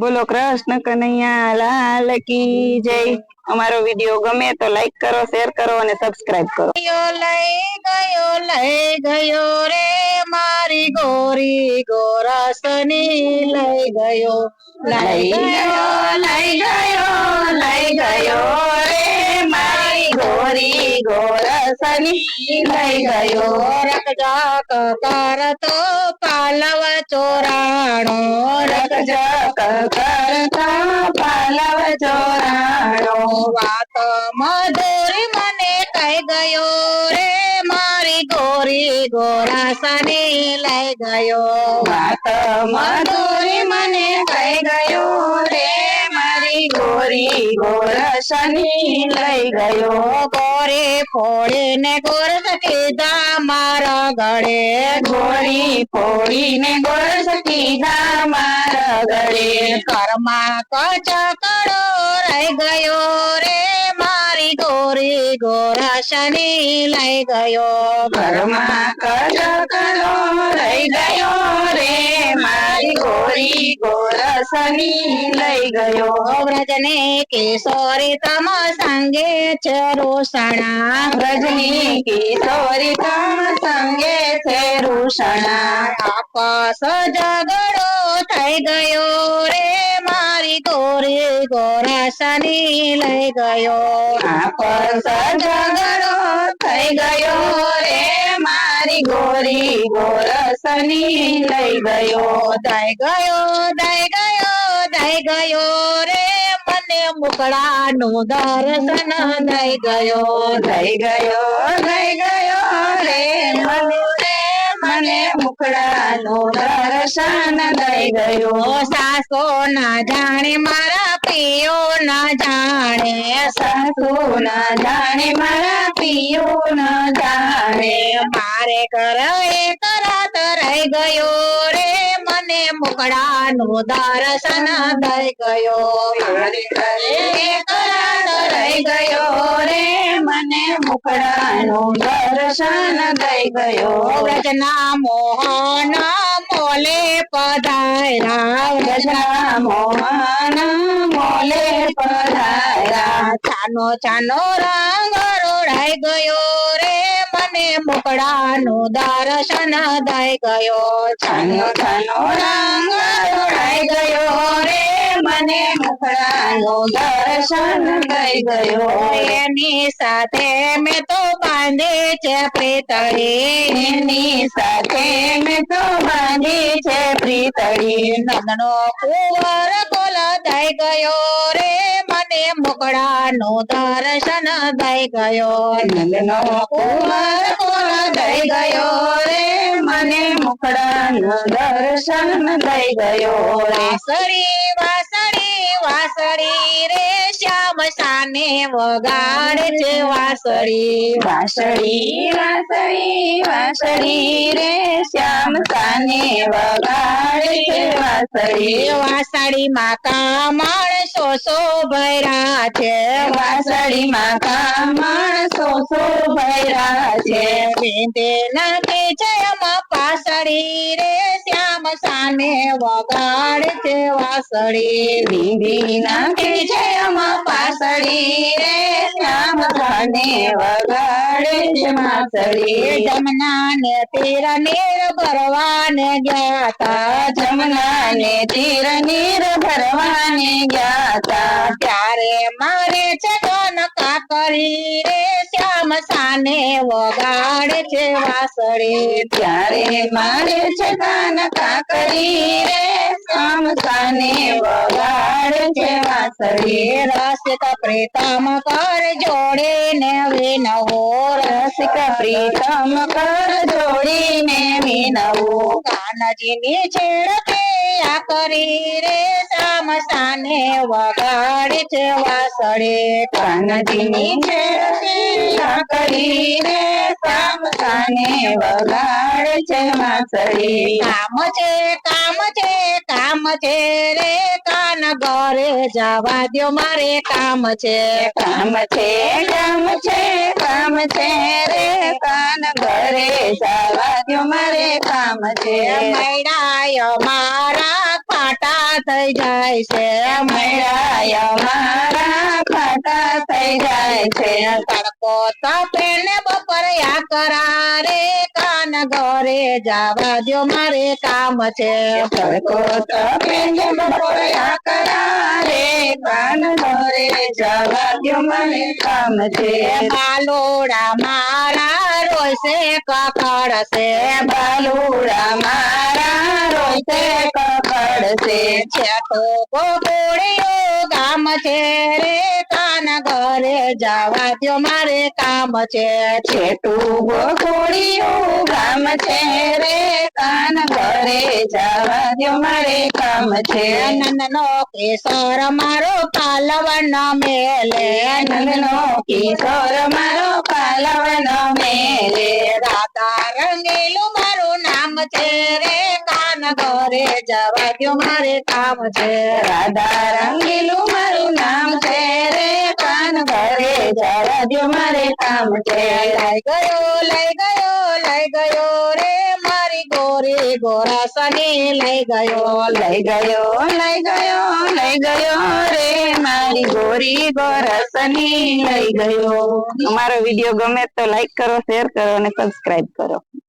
બોલો કૃષ્ણ કનૈયા લાલ કી જય. અમારો વીડિયો ગમે તો લાઈક કરો શેર કરો અને સબસ્ક્રાઇબ કરો. લઈ ગયો લઈ ગયો રે મારી ગોરી ગોરાસની લઈ ગયો. લઈ ગયો લઈ ગયો લઈ ગયો રે ગોરી ગોરસની લઈ ગયો. રકજાક કરતો પાલવ ચોરાણો. રકજક કરતા પાલવ ચોરાણો. વાત મધુરી મને કહી ગયો રે, મારી ગોરી ગોરાસની લઈ ગયો. વાત મધુરી મને કહી ગયો રે મારી ગોરી ગોરસની લઈ ગયો. ગોરી ફોડીને ગોરસ કીધા મારા ગળે. ગોરી ફોડીને ગોરસ કીધા મારા ગળે. ઘરમાં કચકડો રહી ગયો રે. મારી ગોરી ગોરસની લઈ ગયો. ઘરમાં કડકડો રહી ગયો ગોરી ગોરસની લઈ ગયો. વ્રજને કિશોરી તમ સંગે છે રોષણા વ્રજની કિશોરી તમ સંગે છે રોષણા આપસ જગડો થઈ ગયો રે મારી ગોરી ગોરાસની લઈ ગયો. આપસ જગડો થઈ ગયો રે મારી ગોરી શની લઈ ગયો. દઈ ગયો દઈ દઈ ગયો રે મને મુકડાનું દર્શન દઈ ગયો. થઈ ગયો થઈ ગયો રે મને મને મુખડાનું દર્શન દઈ ગયો. સાસો ના જાણે મારા પિયો ના જાણે. સાસો ના જાણે મારા પિયો ના જાણે. મારે ઘર એ કરાત રહી ગયો રે મુકડાનું દર્શન થઈ ગયો. રહી ગયો રે. મને મુખડાનું દર્શન થઈ ગયો. વ્રજના મોહન મોલે પધારા ગજા મોહન મોલે પધારા ચાનો ચાનો રંગ રોડાઈ ગયો. મને દર્શન દઈ ગયો. છનો છનો રંગ રોડાઈ ગયો રે. મને મુખડાનું દર્શન દઈ ગયો એની સાથે મેં તો બાંધે છે પ્રીતળી. એની સાથે મેં તો બાંધી છે પ્રીતળી. નંદનો કુંવર કોલ દઈ ગયો રે. મને મુકડાનું દર્શન દઈ ગયો. નંદનો કુંવર ગયો રે? મને મુખડાનું દર્શન દઈ ગયો રે. વાસળી વાસરી વાસળી રે શ્યામ સાને વગાડે છે વાસરી વાસરી વાસરી વાસરી રે શ્યામ સાને વાસળી. વાસળી માં કામણ સોસો ભર્યા છે? વાસળીમાં કામણ સોસો ભર્યા છે. બિંદે લગે છે પાસળી રે શ્યામ સાને વગાડ છે વાસળી. બીંદી નાખે આમાં પાસળી રે શ્યામ સામે વગાડે છે માસળી જમના તીર નીર ભરવાને ગયા તા જમના ને તીર ભરવાને ગયા ત્યારે મારે છે ધન કાકરી રે શ્યામ સાને વગાડે છે વાસળી ત્યારે મારે છે કાન કાકરી રે. શ્યામ સાને વગાડે છે વાસળી રસિક પ્રીતમ કર જોડે ને વિનવો. રસિક પ્રીતમ કર, જોડીને વિનવો. કાનજીની છેડકે આ કરી રે શ્યામ સાને વગાડે છે, વાસળી. કાનજીની છેડતી કરી રે સાને વગાડે છે વાસળી કામ છે કામ છે કામ છે રે કાન કાન ઘરે જવા દો મારે કામ છે. કામ છે કામ છે કામ છે રે કાન ઘરે જવા દો મારે કામ છે. મૈડાય મારા ફાટા થઈ જાય છે. મેળાય મારા ફાટા થઈ છે. તડકો તપે ને કાન ઘરે જવા દો મારે કામ છે તડકો છે બાલોડા મારા રોશે કકડશે બાલુડા મારા રોતે કકડશે છેટો ગોગોળિયો ગામ છે રે કાન ઘરે જવા દો મારે કામ છે, છેટું ગોખોડિયું ગામ છે રે. કાન ઘરે જવા દો મારે કામ છે. નંદનો કેસર મારો પાલવન મેલે. નંદનો કેસર મારો પાલવન મેલે. રાધા રંગેલું મારું નામ છે રે. કાન ઘરે જવા દો મારે કામ છે. રાધા જવા દો મારે કામ છે લઈ ગયો લઈ ગયો લઈ ગયો રે મારી ગોરી ગોરાસની લઈ ગયો લઈ ગયો લઈ ગયો લઈ ગયો રે મારી ગોરી ગોરસની લઈ ગયો અમારો વીડિયો ગમે તો લાઈક કરો શેર કરો અને સબસ્ક્રાઇબ કરો.